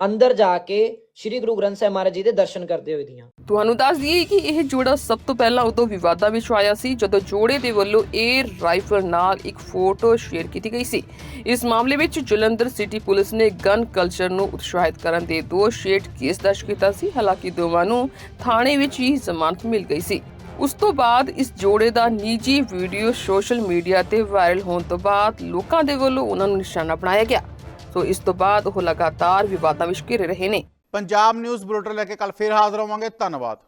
ਅੰਦਰ ਜਾ ਕੇ ਸ੍ਰੀ ਗੁਰੂ ਗ੍ਰੰਥ ਸਾਹਿਬ ਮਹਾਰਾਜ ਜੀ ਦੇ ਦਰਸ਼ਨ ਕਰਦੇ ਹੋਏ ਦੀਆਂ। ਤੁਹਾਨੂੰ ਦੱਸ ਦਈਏ ਕਿ ਇਹ ਜੋੜਾ ਸਭ ਤੋਂ ਪਹਿਲਾਂ ਉਦੋਂ ਵਿਵਾਦਾਂ ਵਿੱਚ ਆਇਆ ਸੀ, ਜਦੋਂ ਜੋੜੇ ਦੇ ਵੱਲੋਂ 에ਅਰ ਰਾਈਫਲ ਨਾਲ ਇੱਕ ਫੋਟੋ ਸ਼ੇਅਰ ਕੀਤੀ ਗਈ ਸੀ। ਇਸ ਮਾਮਲੇ ਵਿੱਚ ਜਲੰਧਰ ਸਿਟੀ ਪੁਲਿਸ ਨੇ ਗਨ ਕਲਚਰ ਨੂੰ ਉਤਸ਼ਾਹਿਤ ਕਰਨ ਦੇ ਦੋਸ਼ ਹੇਠ ਕੇਸ ਦਰਜ ਕੀਤਾ ਸੀ। ਹਾਲਾਂਕਿ ਦੋਵਾਂ ਨੂੰ ਥਾਣੇ ਵਿੱਚ ਹੀ ਜ਼ਮਾਨਤ ਮਿਲ ਗਈ ਸੀ। ਉਸ ਤੋਂ ਬਾਅਦ ਇਸ ਜੋੜੇ ਦਾ ਨਿੱਜੀ ਵੀਡੀਓ ਸੋਸ਼ਲ ਮੀਡੀਆ ਤੇ ਵਾਇਰਲ ਹੋਣ ਤੋਂ ਬਾਅਦ ਲੋਕਾਂ ਦੇ ਵੱਲੋਂ ਉਹਨਾਂ ਨੂੰ ਨਿਸ਼ਾਨਾ ਬਣਾਇਆ ਗਿਆ। ਸੋ ਇਸ ਤੋਂ ਬਾਅਦ ਉਹ ਲਗਾਤਾਰ ਵਿਵਾਦਾਂ ਵਿੱਚ ਘਿਰੇ ਰਹੇ ਨੇ। ਪੰਜਾਬ ਨਿਊਜ਼ ਬੁਲੇਟਿਨ ਲੈ ਕੇ ਕੱਲ ਫੇਰ ਹਾਜ਼ਰ ਹੋਵਾਂਗੇ। ਧੰਨਵਾਦ।